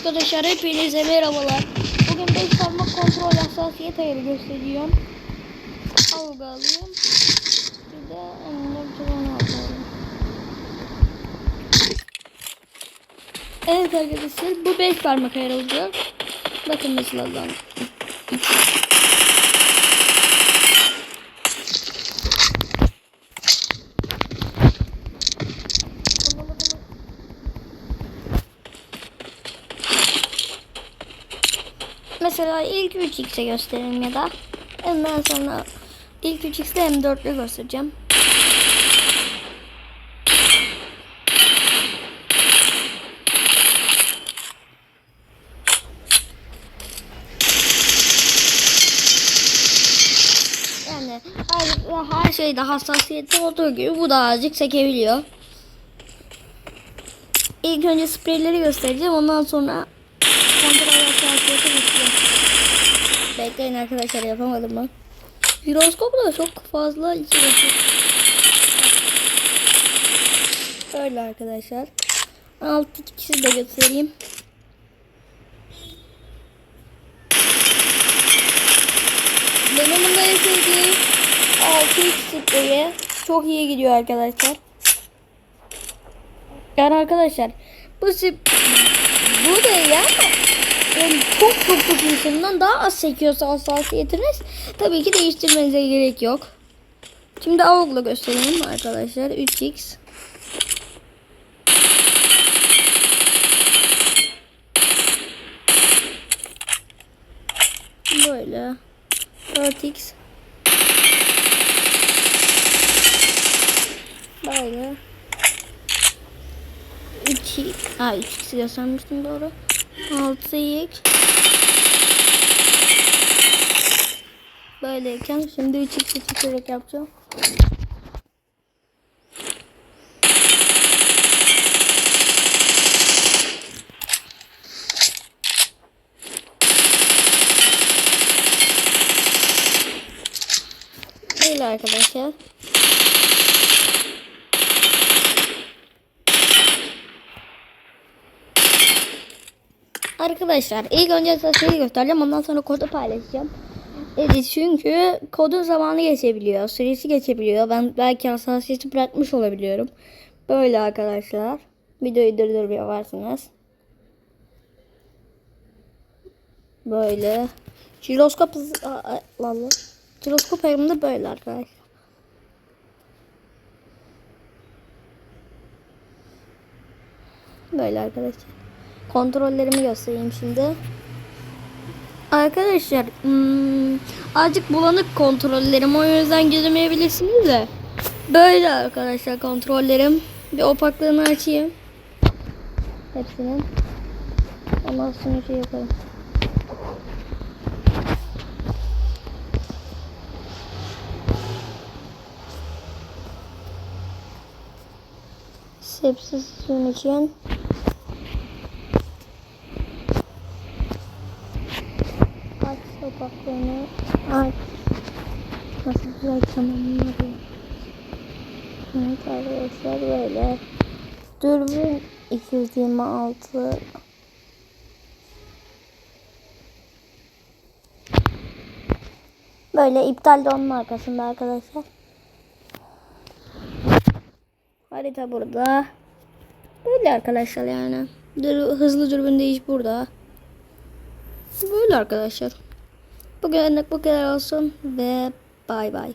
Arkadaşlar hepinize merhabalar. Bugün 5 parmak kontrol hassasiyet ayarı gösteriyorum. Algı alayım. Bir de tane alayım. Evet arkadaşlar bu 5 parmak ayarı olacak. Bakın nasıl Allah'ım. Mesela ilk 3x'e göstereyim ya da ondan sonra ilk 3x'te M4'le göstereceğim. Yani her, her şeyde hassasiyetli olduğu gibi bu da azıcık sekebiliyor. İlk önce spreyleri göstereceğim ondan sonra kontrol. Bekleyin arkadaşlar yapamadım ben. Jiroskopu da çok fazla içi yapıyor. Böyle arkadaşlar. Alt ikisi de göstereyim. Benim bunda sevdiğim 6x spreyi çok iyi gidiyor arkadaşlar. Yani arkadaşlar bu sip bu da ama yani çok çok çok iyisinden daha az sekiyorsa hassasiyetiniz. Tabii ki değiştirmenize gerek yok. Şimdi AUG'la göstereyim arkadaşlar. 3x Böyle. 4x Böyle. 2 Ha 3x'i göstermiştim doğru 6x Böyleyken şimdi 3x'i çekerek yapacağım. Böyle arkadaşlar. Arkadaşlar ilk önce sesleri göstereceğim ondan sonra kodu paylaşacağım. Evet çünkü kodun zamanı geçebiliyor, süresi geçebiliyor. Ben belki hassasiyeti bırakmış olabiliyorum. Böyle arkadaşlar. Videoyu durduruyor varsınız. Böyle. Jiroskop Valla. Jiroskop ayarımda böyle arkadaşlar. Böyle arkadaşlar. Kontrollerimi göstereyim şimdi. Arkadaşlar hmm, azıcık bulanık kontrollerim o yüzden göremeyebilirsiniz de. Böyle arkadaşlar kontrollerim. Bir opaklığını açayım. Hepsinin. Ondan sonra şey yapalım. Sepsis suyun için sokaklığını aç. Nasıl güzel tamamlanıyor. Evet arkadaşlar böyle. Dürbün 226 Böyle iptal de onun arkasında arkadaşlar. Harita burada. Böyle arkadaşlar yani. Hızlı dürbün değiş burada. Böyle arkadaşlar. Bugünlük bu kadar olsun ve bay bay.